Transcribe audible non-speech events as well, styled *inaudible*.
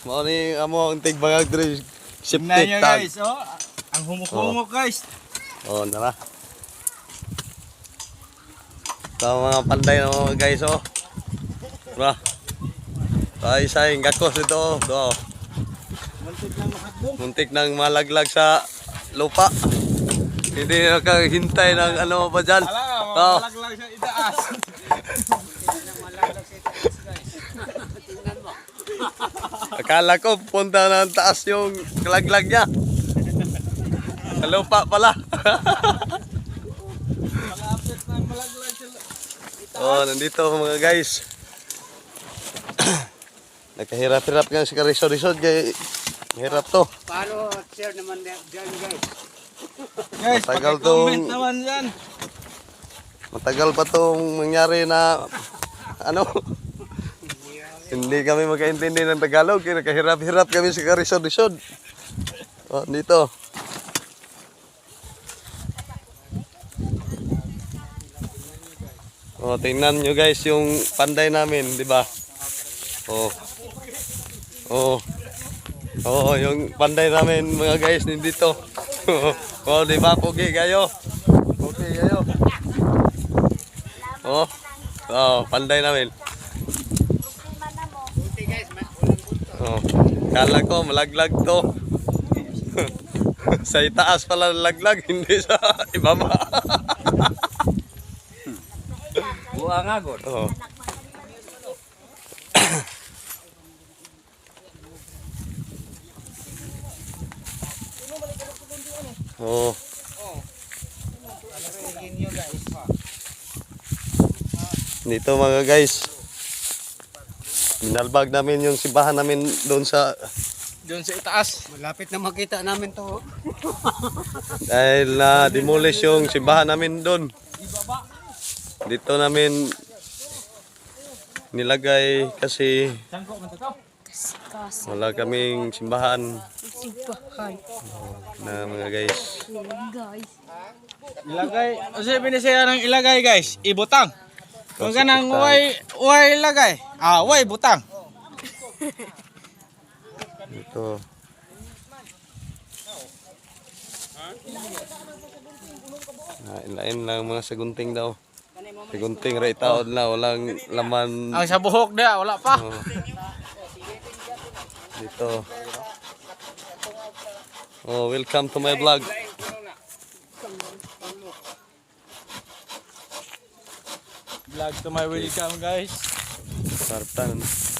Mao ni amo ang tigbangag diri Tingnan safety nyo tag. guys, oh. Ang humuk-humuk guys. Oh, nara. Ito mga panday na mga guys, oh. Diba? Ay, sayang gakos ito, oh. Ito, oh. Muntik lang makakbong. Muntik nang malaglag sa lupa. Hindi nakahintay ng ano pa dyan. Nga, Oh. malaglag siya itaas. *laughs* Akala ko punta na ang taas yung kalaglag niya. Sa lupa pala. Malapit na malaglag siya. oh, nandito mga guys. *clears throat* Nakahirap-hirap nga si Karisod-risod kay hirap to. Paano share naman na- dyan guys? Guys, Matagal tong- naman yan. Matagal pa tong mangyari na ano hindi kami magkaintindi ng Tagalog kaya nakahirap-hirap kami sa karisod-risod. Oh, dito. Oh, tingnan nyo guys yung panday namin, di ba? Oh. Oh. Oo, yung panday namin mga guys nandito. *laughs* oh, di ba? Pugi kayo. Pugi kayo. Oh. Oh, panday namin. Buti guys, ma- walang bunto. Oh. Kala ko malaglag to. *laughs* sa itaas pala nalaglag, *laughs* hindi sa ibaba. *laughs* Buha nga god. oh. *coughs* oh. Dito mga guys. Minalbag namin yung simbahan namin doon sa Doon sa itaas. Malapit na makita namin to. dahil na demolish yung simbahan namin doon. Dito namin nilagay kasi wala kaming simbahan Simbahan. na mga guys. Guys. Ilagay. Ni siya ng ilagay guys, ibutang. Kung butang. way way ilagay. Ah, way butang. Ito. Lain lang mga sagunting daw. Sagunting right taon na walang laman Ang sa buhok dia wala pa. Oh. Dito. Oh, welcome to my vlog. Vlog to my welcome guys. Sartan. Oh,